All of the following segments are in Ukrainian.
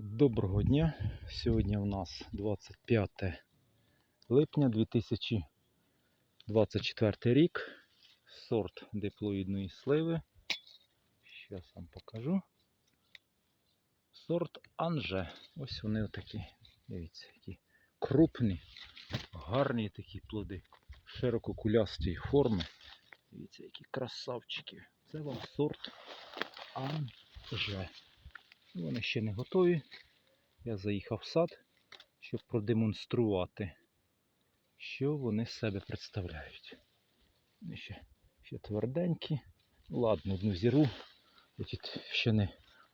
Доброго дня. Сьогодні у нас 25 липня 2024 рік. Сорт диплоїдної сливи. Зараз вам покажу. Сорт Анже. Ось вони отакі. Дивіться, які крупні, гарні такі плоди. Ширококулястої форми. Дивіться, які красавчики. Це вам сорт Анже. Вони ще не готові. Я заїхав в сад, щоб продемонструвати, що вони себе представляють. Вони ще, ще тверденькі. Ладно, одну зіру. Я тут ще не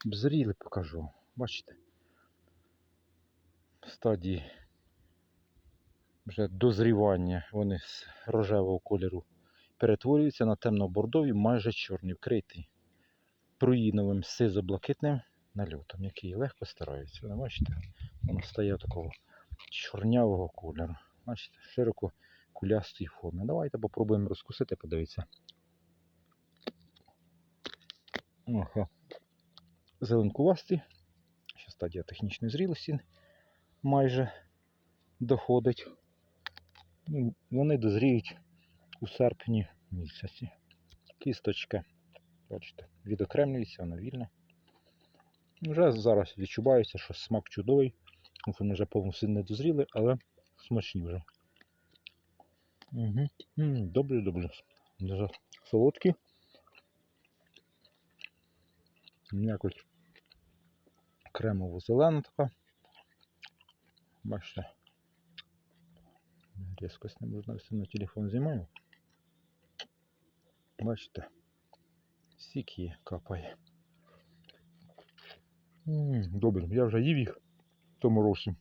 обзріли, покажу. Бачите? В стадії вже дозрівання вони з рожевого кольору перетворюються на темно-бордові, майже чорні, вкриті проїновим сизо-блакитним нальотом, який легко стирається. Ви бачите, воно стає такого чорнявого кольору. Бачите, широко кулястої форми. Давайте попробуємо розкусити, подивіться. Ага. Зеленкувасті. Ще стадія технічної зрілості майже доходить. Ну, Вони дозріють у серпні місяці. Кісточка, бачите, відокремлюється, вона вільна. Вже зараз відчувається, що смак чудовий. Вони вже повністю не дозріли, але смачні вже. Угу. Добре, добре. Дуже солодкі. Якось кремово-зелена така. Бачите. Різкость не можна все на телефон знімаю. Бачите, сік капає. Добре, я вже їв їх в тому році.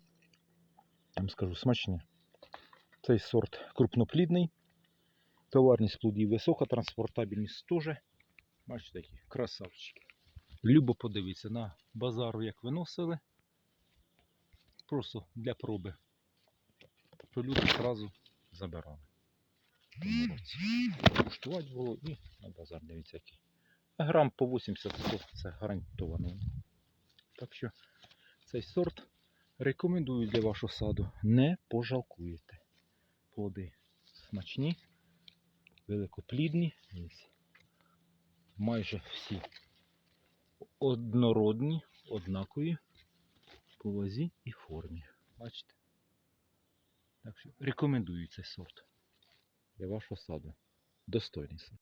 Я скажу, смачні. Цей сорт крупноплідний. Товарність плодів висока, транспортабельність теж. Бачите, такі красавчики. Любо подивитися на базару, як виносили. Просто для проби. То люди одразу забирали. Куштувати було і на базар дивіться. Грам по 80-100 це гарантовано. Так що цей сорт рекомендую для вашого саду. Не пожалкуєте. Плоди смачні, великоплідні. Майже всі однородні, однакові по вазі і формі. Бачите? Так що рекомендую цей сорт для вашого саду. Достойний сорт.